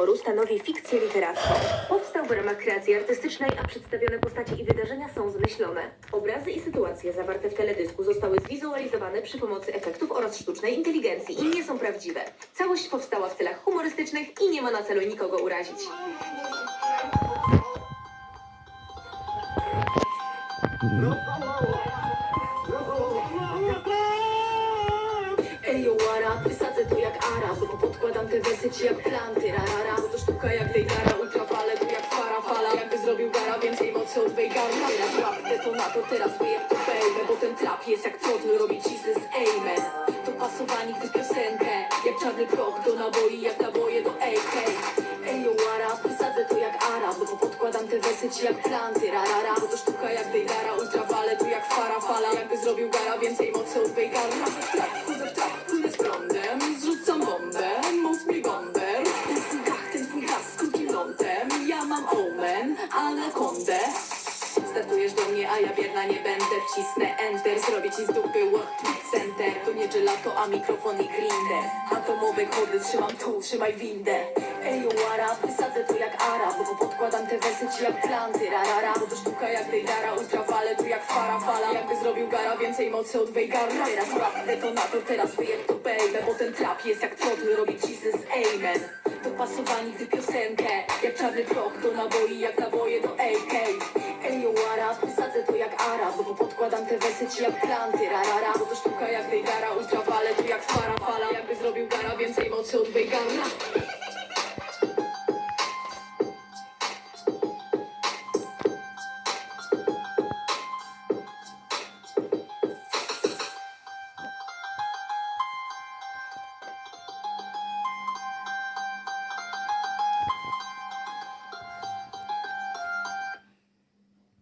utworu stanowi fikcję literacką. Powstał w ramach kreacji artystycznej, a przedstawione postacie i wydarzenia są zmyślone. Obrazy i sytuacje zawarte w teledysku zostały zwizualizowane przy pomocy efektów oraz sztucznej inteligencji i nie są prawdziwe. Całość powstała w celach humorystycznych i nie ma na celu nikogo urazić. Ej, jak planty. Rarara, bo to sztuka jak Dejdara Ultrafale tu jak fara fala Jakby zrobił gara, więcej mocy od Weigara Teraz rap, detonator, teraz wyjeb to baby Bo ten trap jest jak trotl, robi Jesus To pasowanie gdy piosenkę Jak czarny proch do naboi, jak naboje do AK Ej, yo, Arab, wysadzę to jak Arab Bo podkładam te wersy ci jak planty. Rarara, bo to sztuka jak Dejdara Ultrafale tu jak fara fala Jakby zrobił gara, więcej Omen, anakondę Startujesz do mnie, a ja bierna nie będę. Wcisnę enter, zrobię ci z dupy beat center. To nie gelato, a mikrofon i grinder. Atomowe kody, trzymam tu, trzymaj windę. Ej, yo, Arab, wysadzę to jak Arab Bo podkładam te wersy ci jak planty. Rarara, bo to sztuka jak Dejdara Ultrafale tu jak fara fala. Jakby zrobił gara, więcej mocy od Weigara Teraz rap, detonator, teraz wyjeb to baby Bo ten trap jest jak trotl, robi Jesus Amen To pasowanie gdy piosenkę. Jak czarny proch do naboi, jak naboje do AK Ej, yo, Arab, wysadzę to jak Arab Bo podkładam te wersy ci jak planty. Rarara, bo to sztuka jak Dejdara Ultrafale tu jak fara fala Jakby zrobił gara, więcej mocy od Weigara